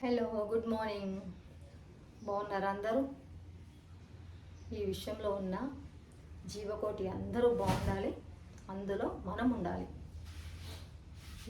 Hello good morning బాగున్నారా అందరూ? ఈ విషయంలో ఉన్న జీవకోటి అందరూ బాగుండాలి. అందులో మనం ఉండాలి.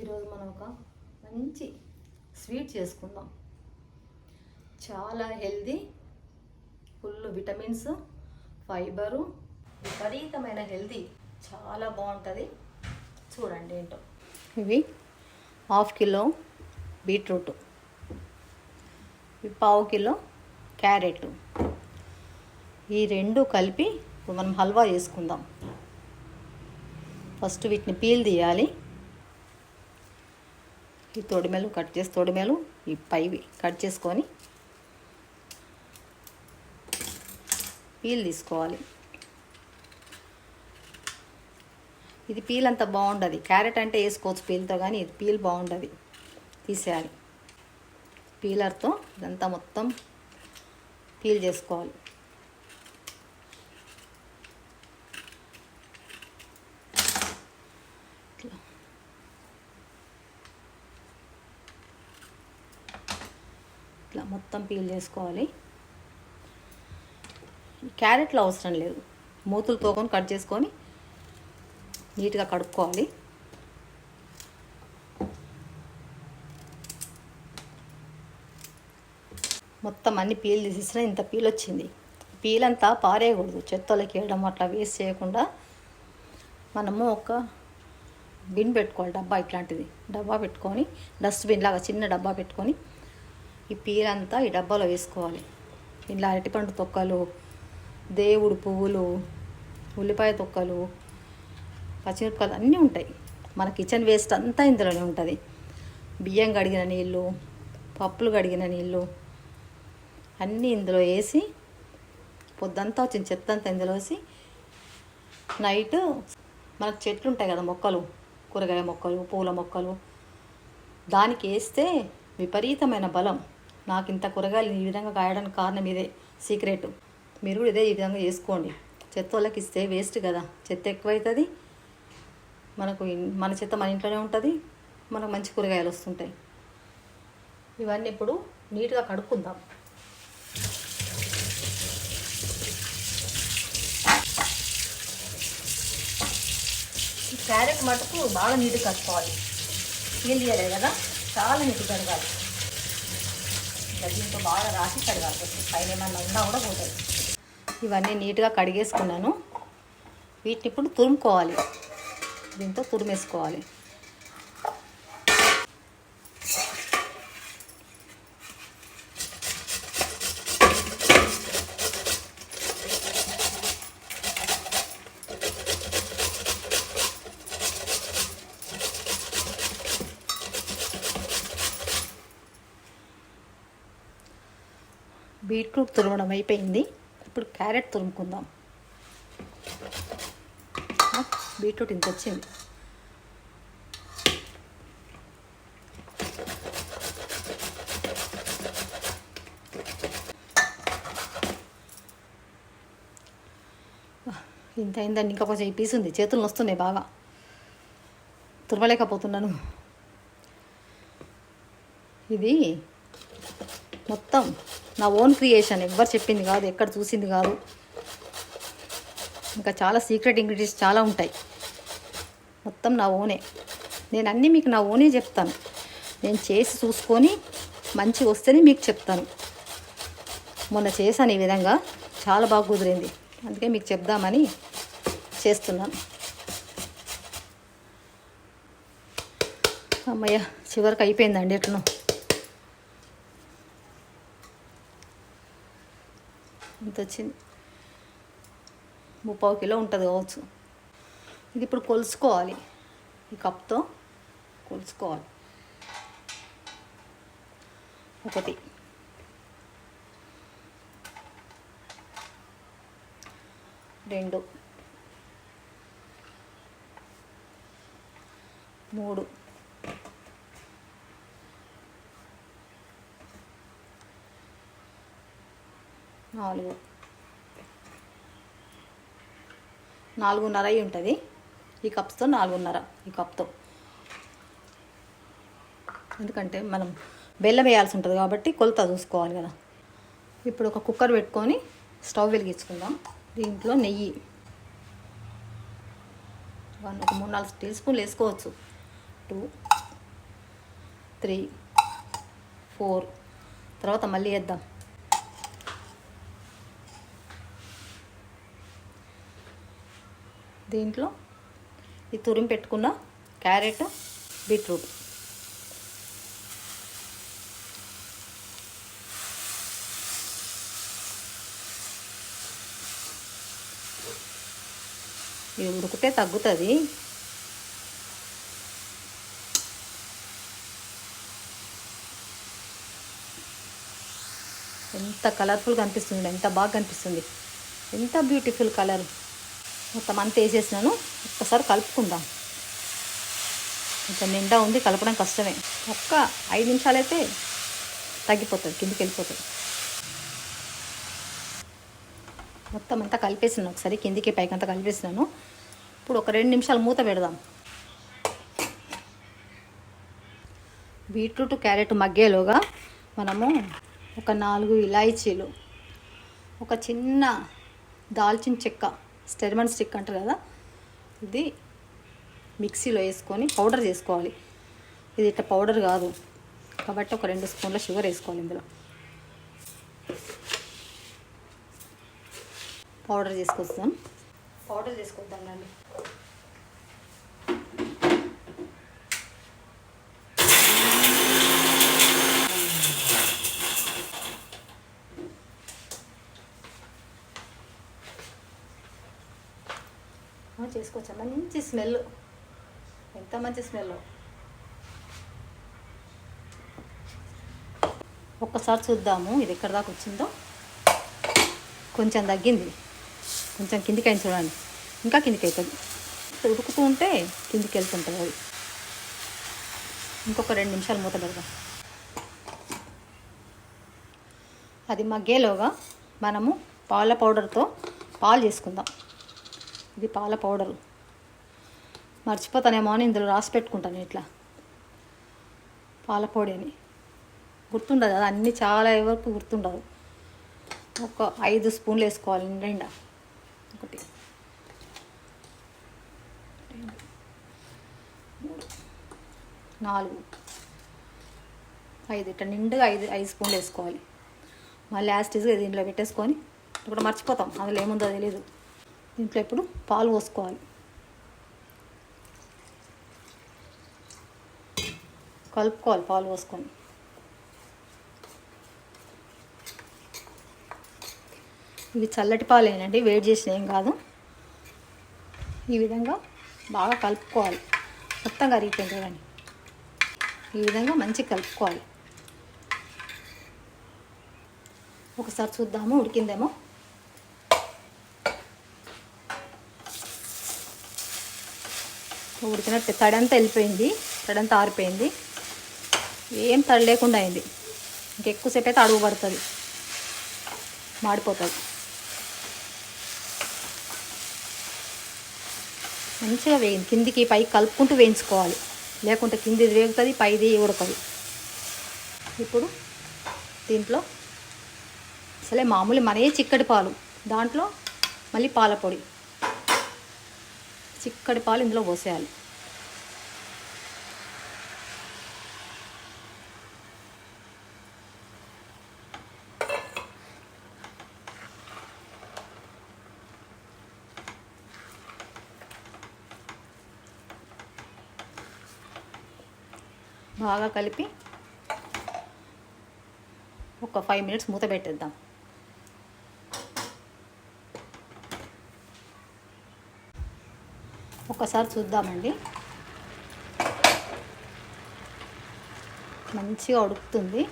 ఈరోజు మనం ఒక మంచి స్వీట్ చేసుకుందాం. చాలా హెల్దీ ఫుల్ విటమిన్స్ ఫైబరు విపరీతమైన హెల్దీ చాలా బాగుంటుంది. చూడండి ఏంటో. ఇవి హాఫ్ కిలో బీట్రూట్. పావు కిలో క్యారెట్. ఈ రెండు కలిపి ఇప్పుడు మనం హల్వా చేసుకుందాం. ఫస్ట్ వీటిని పీల్ తీయాలి. ఈ తొడిమెలు కట్ చేసి తొడిమెలు ఈ పైవి కట్ చేసుకొని పీల్ తీసుకోవాలి. ఇది పీల్ అంత బాగుండదు. క్యారెట్ అంటే వేసుకోవచ్చు పీల్తో కానీ ఇది పీల్ బాగుండదు. తీసేయాలి. పీలర్తో ఇదంతా మొత్తం పీల్ చేసుకోవాలి. ఇట్లా మొత్తం పీల్ చేసుకోవాలి. క్యారెట్లు క్యారెట్లో అవసరం లేదు. మూతులతో కొని కట్ చేసుకొని నీట్గా కడుక్కోవాలి. మొత్తం అన్ని పీలు తీసేసిన ఇంత పీల్ వచ్చింది. పీల్ అంతా పారేయకూడదు. చెత్తలకి వేయడం అట్లా వేస్ట్ చేయకుండా మనము ఒక బిన్ పెట్టుకోవాలి డబ్బా ఇట్లాంటిది. డబ్బా పెట్టుకొని డస్ట్బిన్ లాగా చిన్న డబ్బా పెట్టుకొని ఈ పీల్ అంతా ఈ డబ్బాలో వేసుకోవాలి. ఇలా అరటిపండు తొక్కలు దేవుడు పువ్వులు ఉల్లిపాయ తొక్కలు పచ్చిమిరపకాయలు అన్నీ ఉంటాయి. మన కిచెన్ వేస్ట్ అంతా ఇందులోనే ఉంటుంది. బియ్యం కడిగిన నీళ్ళు పప్పులు కడిగిన నీళ్ళు అన్నీ ఇందులో వేసి పొద్దంతా వచ్చిన చెత్త అంతా ఇందులో వేసి నైట్ మనకు చెట్లు ఉంటాయి కదా మొక్కలు కూరగాయ మొక్కలు పూల మొక్కలు దానికి వేస్తే విపరీతమైన బలం. నాకు ఇంత కూరగాయలు ఈ విధంగా కాయడానికి కారణం ఇదే సీక్రెట్ మీరు కూడా ఇదే ఈ విధంగా చేసుకోండి. చెత్త వాళ్ళకి ఇస్తే వేస్ట్ కదా. చెత్త ఎక్కువైతుంది మనకు మన చెత్త మన ఇంట్లోనే ఉంటుంది మనకు మంచి కూరగాయలు వస్తుంటాయి. ఇవన్నీ ఇప్పుడు నీట్గా కడుక్కుందాం. క్యారెట్ మటుకు బాగా నీట్గా కట్టుకోవాలి పీల్ తీయలేదు కదా? చాలా నీట్గా కడగాలి. ఇంకా బాగా రాసి కడగాలి. పైన ఏమన్నా ఉన్నా కూడా పోతుంది ఇవన్నీ నీట్గా కడిగేసుకున్నాను. వీటిని ఇప్పుడు తురుముకోవాలి. దీంతో తురిమేసుకోవాలి. బీట్రూట్ తురమడం అయిపోయింది. ఇప్పుడు క్యారెట్ తురుముకుందాం. బీట్రూట్ ఇంత వచ్చింది. ఇంత అయిందండి. ఇంకా కొంచెం ఈ పీస్ ఉంది. చేతులు వస్తున్నాయి బాగా. తురమలేకపోతున్నాను. ఇది మొత్తం నా ఓన్ క్రియేషన్ ఎవ్వరు చెప్పింది కాదు ఎక్కడ చూసింది కాదు. ఇంకా చాలా సీక్రెట్ ఇంగ్రీడియంట్స్ చాలా ఉంటాయి. మొత్తం నా ఓనే నేను అన్నీ మీకు నా ఓనే చెప్తాను. నేను చేసి చూసుకొని మంచి వస్తేనే మీకు చెప్తాను. మొన్న చేశాను ఈ విధంగా చాలా బాగా కుదిరింది. అందుకే మీకు చెప్దామని చేస్తున్నాను. అమ్మయ్య చివరికి అయిపోయిందండి ఎట్లనో. ఎంత వచ్చింది ముప్పావు కిలో ఉంటుంది కావచ్చు. ఇది ఇప్పుడు కొలుసుకోవాలి. ఈ కప్తో కొలుసుకోవాలి. ఒకటి. రెండు. మూడు. నాలుగు. నాలుగున్నర అయి ఉంటుంది. ఈ కప్స్తో నాలుగున్నర ఈ కప్తో. ఎందుకంటే మనం బెల్లం వేయాల్సి ఉంటుంది కాబట్టి కొలత చూసుకోవాలి కదా. ఇప్పుడు ఒక కుక్కర్ పెట్టుకొని స్టవ్ వెలిగించుకుందాం. దీంట్లో నెయ్యి. వన్ ఒక మూడు నాలుగు టీ స్పూన్లు వేసుకోవచ్చు. Two three four. తర్వాత మళ్ళీ వేద్దాం. దీంట్లో ఈ తురిమి పెట్టుకున్న క్యారెట్ బీట్రూట్. ఇది ఉడికితే తగ్గుతుంది. ఎంత కలర్ఫుల్గా అనిపిస్తుంది ఎంత బాగా కనిపిస్తుంది. ఎంత బ్యూటిఫుల్ కలర్ మొత్తం అంతా వేసేసినాను. ఒక్కసారి కలుపుకుందాం. కొంచెం నిండా ఉంది కలపడం కష్టమే. ఒక్క ఐదు నిమిషాలైతే తగ్గిపోతుంది కిందికి వెళ్ళిపోతుంది. మొత్తం అంతా కలిపేసినాను ఒకసారి కిందికి పైకి అంతా కలిపేసినాను. ఇప్పుడు ఒక రెండు నిమిషాలు మూత పెడదాం. బీట్రూట్ క్యారెట్ మగ్గేలోగా మనము ఒక నాలుగు ఇలాయచీలు ఒక చిన్న దాల్చిన చెక్క స్టెర్మన్ స్టిక్ అంటారు కదా ఇది మిక్సీలో వేసుకొని పౌడర్ చేసుకోవాలి. ఇది ఇట్లా పౌడర్ కాదు. కాబట్టి ఒక రెండు స్పూన్ల షుగర్ వేసుకోవాలి ఇందులో. పౌడర్ చేసుకొస్తాం. పౌడర్ చేసుకొద్దాం రండి. చేసుకోవచ్చా. మంచి స్మెల్. ఎంత మంచి స్మెల్. ఒక్కసారి చూద్దాము ఇది ఎక్కడ దాకా వచ్చిందో. కొంచెం తగ్గింది. కొంచెం కిందికి అయింది చూడండి. ఇంకా కిందికి అవుతుంది ఉడుకుతూ ఉంటే కిందికి వెళ్తుంటుంది అది. ఇంకొక రెండు నిమిషాలు మూత పెడదాం. అది మగ్గేలోగా మనము పాల పౌడర్తో పాలు చేసుకుందాం. ఇది పాల పౌడరు. మర్చిపోతానేమో అని ఇందులో రాసి పెట్టుకుంటాను ఇట్లా. పాల పొడి అని. గుర్తుండదు అది అన్నీ చాలా వరకు గుర్తుండదు ఒక ఐదు స్పూన్లు వేసుకోవాలి నిండా ఒకటి. నాలుగు. ఐదు ఇట్లా నిండుగా ఐదు ఐదు స్పూన్లు వేసుకోవాలి. మళ్ళీ యాస్టీస్గా దీంట్లో పెట్టేసుకొని ఇప్పుడు మర్చిపోతాం అందులో ఏముందో తెలియదు దీంట్లో ఇప్పుడు పాలు పోసుకోవాలి. కలుపుకోవాలి పాలు పోసుకొని. ఇవి చల్లటి పాలేనండి వేడి చేసిన ఏం కాదు. ఈ విధంగా బాగా కలుపుకోవాలి. మొత్తం కరిగిపోయింది చూడండి. ఈ విధంగా మంచిగా కలుపుకోవాలి. ఒకసారి చూద్దాము ఉడికిందేమో. ఉడికినట్టు తడంతా వెళ్ళిపోయింది తడంతా ఆరిపోయింది. ఏం తడి లేకుండా అయింది. ఇంకెక్కువసేపు అయితే అడుగు పడుతుంది. మాడిపోతుంది. మంచిగా వేయింది కిందికి పైకి కలుపుకుంటూ వేయించుకోవాలి. లేకుంటే కిందిది వేగుతుంది పైది ఉడకదు. ఇప్పుడు దీంట్లో అసలే మామూలు మనే చిక్కటి పాలు. దాంట్లో మళ్ళీ పాల పొడి చిక్కటి పాలు ఇందులో పోసేయాలి. బాగా కలిపి ఒక ఫైవ్ మినిట్స్ మూత పెట్టేద్దాం. ఒకసారి చూద్దామండి. మంచిగా ఉడుకుతుంది.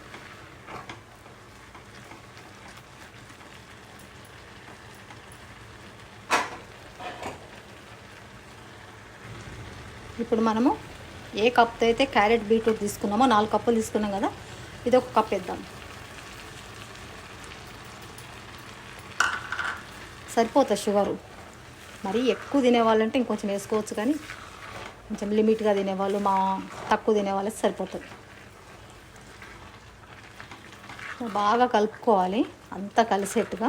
ఇప్పుడు మనము ఏ కప్తో అయితే క్యారెట్ బీట్రూట్ తీసుకున్నామో నాలుగు కప్పులు తీసుకున్నాం కదా ఇది ఒక కప్ వేద్దాం. సరిపోతుంది షుగరు? మరీ ఎక్కువ తినేవాళ్ళంటే ఇంకొంచెం వేసుకోవచ్చు కానీ కొంచెం లిమిట్గా తినేవాళ్ళు మా తక్కువ తినేవాళ్ళకి సరిపోతుంది. బాగా కలుపుకోవాలి అంతా కలిసేట్టుగా.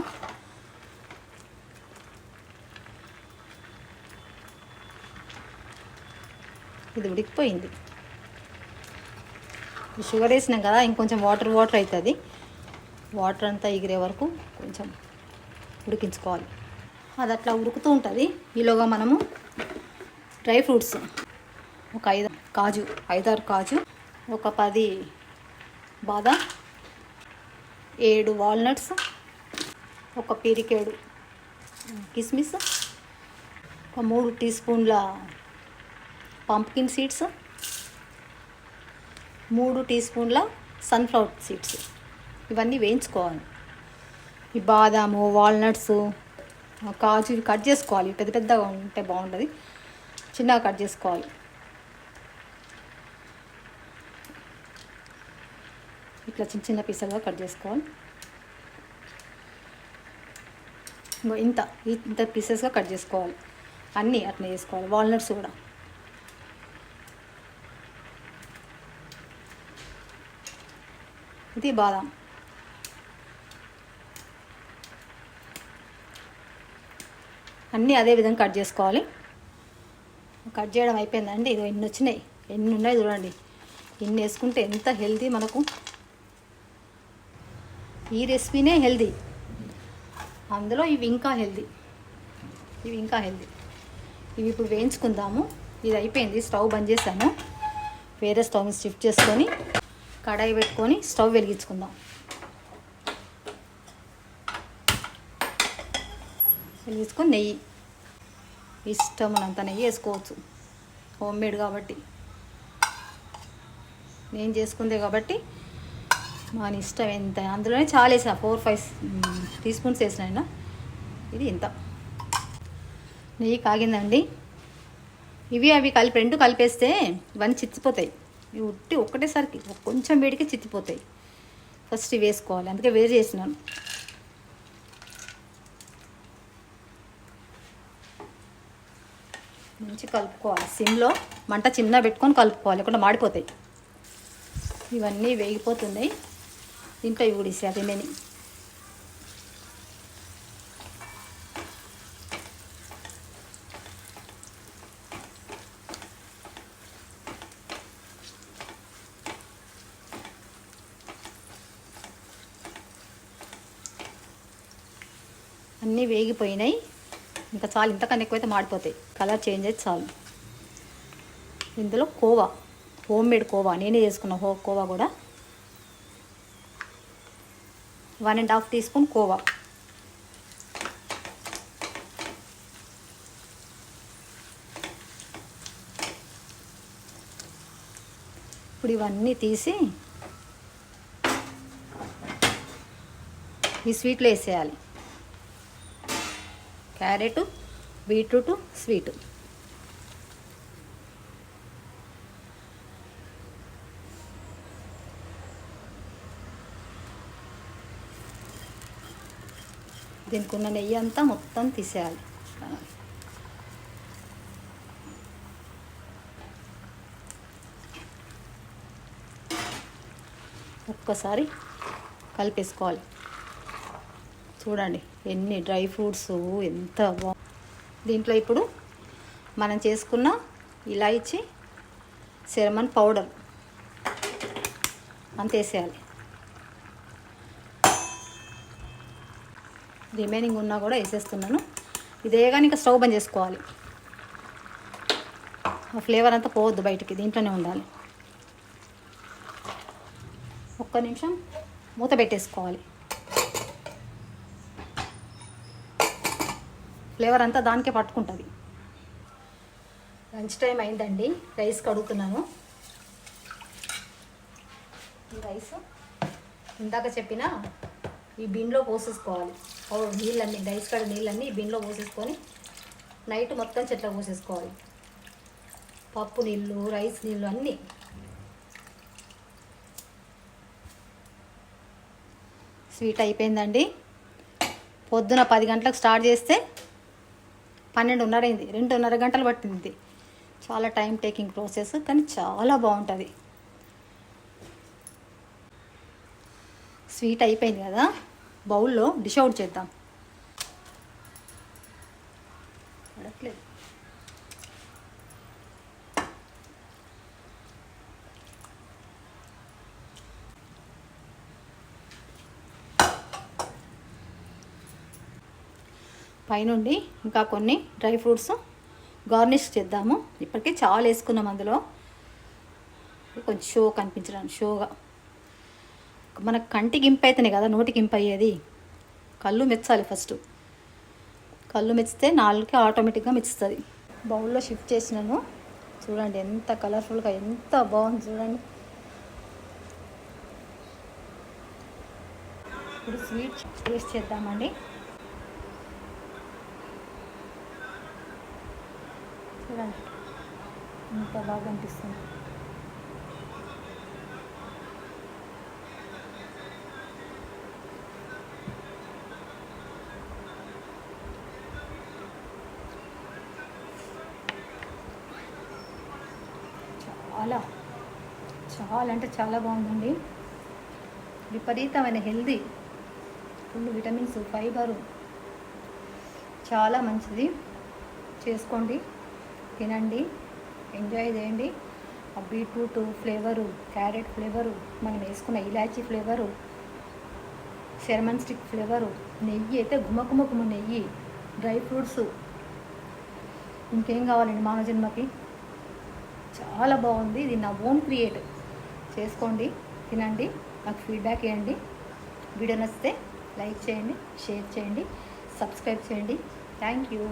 ఇది ఉడికిపోయింది. షుగర్ వేసినాం కదా ఇంకొంచెం వాటర్ వాటర్ అవుతుంది. వాటర్ అంతా ఎగిరే వరకు కొంచెం ఉడికించుకోవాలి. అది అట్లా ఉడుకుతూ ఉంటుంది. ఈలోగా మనము డ్రై ఫ్రూట్స్ ఒక ఐదు కాజు ఐదారు కాజు ఒక పది బాదం ఏడు వాల్నట్స్ ఒక పిరికేడు కిస్మిస్ ఒక మూడు టీ స్పూన్ల పంప్కిన్ సీడ్స్ మూడు టీ స్పూన్ల సన్ఫ్లవర్ సీడ్స్. ఇవన్నీ వేయించుకోవాలి. ఈ బాదాము వాల్నట్స్ కాజు కట్ చేసుకోవాలి. పెద్ద పెద్దగా ఉంటే బాగుంటుంది. చిన్నగా కట్ చేసుకోవాలి. ఇట్లా చిన్న చిన్న పీసులుగా కట్ చేసుకోవాలి. ఇంత ఇంత పీసెస్గా కట్ చేసుకోవాలి. అన్నీ అట్లా చేసుకోవాలి. వాల్నట్స్ కూడా. ఇది బాదాం. అన్నీ అదే విధంగా కట్ చేసుకోవాలి. కట్ చేయడం అయిపోయిందండి. ఇది ఎన్ని వచ్చినాయి? ఎన్ని ఉన్నాయి చూడండి. ఎన్ని వేసుకుంటే ఎంత హెల్తీ మనకు. ఈ రెసిపీనే హెల్దీ అందులో ఇవి ఇంకా హెల్దీ ఇవి ఇంకా హెల్దీ ఇవి ఇప్పుడు వేయించుకుందాము. ఇది అయిపోయింది. స్టవ్ బంద్ చేశాను. వేరే స్టవ్ షిఫ్ట్ చేసుకొని కడాయి పెట్టుకొని స్టవ్ వెలిగించుకుందాం. వెలిగించుకొని నెయ్యి. ఇష్టమునంత నెయ్యి వేసుకోవచ్చు. హోమ్ మేడ్ కాబట్టి. నేను చేసుకుందే కాబట్టి మన ఇష్టం ఎంత. అందులోనే చాలా వేసిన ఫోర్ ఫైవ్ టీ స్పూన్స్ వేసిన ఇది ఇంత. నెయ్యి కాగిందండి. ఇవి అవి కలిపి రెండు కలిపేస్తే ఇవన్నీ చిత్తిపోతాయి. ఇవి ఉట్టి ఒక్కటేసరికి కొంచెం వేడికి చిత్తిపోతాయి. ఫస్ట్ ఇవి వేసుకోవాలి. అందుకే వేరు చేసినాను. మంచి కలుపుకోవాలి. సిమ్లో మంట చిన్న పెట్టుకొని కలుపుకోవాలి. లేకుండా మాడిపోతాయి. ఇవన్నీ వేగిపోతున్నాయి. దీంట్లో ఇవి కూడా ఇసే అన్నీ వేగిపోయినాయి. ఇంకా చాలు ఇంతకన్నా ఎక్కువైతే మాడిపోతాయి. కలర్ చేంజ్ అయితే చాలు. ఇందులో కోవా. Home made khoa. నేనే చేసుకున్న హో కోవా కూడా. One and half tea spoon khoa. ఇప్పుడు ఇవన్నీ తీసి ఈ స్వీట్లో వేసేయాలి. Carrot beetroot sweet. దీనికి ఉన్న నెయ్యి అంతా మొత్తం తీసేయాలి. ఒక్కసారి కలిపేసుకోవాలి. చూడండి ఎన్ని డ్రై ఫ్రూట్స్ ఎంత బా దీంట్లో ఇప్పుడు మనం చేసుకున్న ఇలాయచి సెరమన్ పౌడర్ అంత వేసేయాలి రిమైనింగ్ ఉన్నా కూడా వేసేస్తున్నాను. ఇదే కానీ ఇంకా స్టవ్ బంద్ చేసుకోవాలి. ఆ ఫ్లేవర్ అంతా పోవద్దు బయటికి దీంట్లోనే ఉండాలి. ఒక్క నిమిషం మూత పెట్టేసుకోవాలి. ఫ్లేవర్ అంతా దానికే పట్టుకుంటుంది. లంచ్ టైం అయిందండి. రైస్ కడుగుతున్నాను. ఈ రైస్? ఇందాక చెప్పిన ఈ బిన్లో పోసేసుకోవాలి. నీళ్ళన్నీ రైస్ కడ నీళ్ళన్నీ ఈ బిన్లో పోసేసుకొని నైట్ మొత్తం చెట్ల పోసేసుకోవాలి. పప్పు నీళ్ళు రైస్ నీళ్ళు అన్నీ. స్వీట్ అయిపోయిందండి. పొద్దున పది గంటలకు స్టార్ట్ చేస్తే పన్నెండున్నర అయింది రెండున్నర గంటలు పట్టింది. చాలా టైం టేకింగ్ ప్రాసెస్ కానీ చాలా బాగుంటుంది. స్వీట్ అయిపోయింది కదా? బౌల్లో డిష్ అవుట్ చేద్దాం. పైనుండి ఇంకా కొన్ని డ్రై ఫ్రూట్స్ గార్నిష్ చేద్దాము. ఇప్పటికే చాలా వేసుకున్నాం అందులో. కొంచెం షో కనిపించడానికి షోగా. మన కంటికి ఇంప అయితేనే కదా నోటికి ఇంప అయ్యేది. కళ్ళు మెచ్చాలి ఫస్ట్. కళ్ళు మెచ్చితే నాలుగుకి ఆటోమేటిక్గా మెచ్చుతుంది. బౌల్లో షిఫ్ట్ చేసినాను. చూడండి ఎంత కలర్ఫుల్గా ఎంత బాగుంది చూడండి. ఇప్పుడు స్వీట్ టేస్ట్ చేద్దామండి. చూడండి. ఎంత బాగా అనిపిస్తుంది. చాలా చాలా అంటే చాలా బాగుందండి. విపరీతమైన హెల్దీ ఫుల్ విటమిన్స్ ఫైబరు. చాలా మంచిది. చేసుకోండి. తినండి. ఎంజాయ్ చేయండి. ఆ బీట్రూట్ ఫ్లేవరు క్యారెట్ ఫ్లేవరు మనం వేసుకున్న ఇలాచీ ఫ్లేవరు సెర్మన్ స్టిక్ ఫ్లేవరు నెయ్యి అయితే గుమకుమకుమ నెయ్యి డ్రై ఫ్రూట్స్ ఇంకేం కావాలండి మానవ జన్మకి? చాలా బాగుంది. ఇది నా ఓన్ క్రియేట్. చేసుకోండి తినండి నాకు ఫీడ్బ్యాక్ ఇవ్వండి. వీడియో నచ్చితే లైక్ చేయండి షేర్ చేయండి సబ్స్క్రైబ్ చేయండి. Thank you.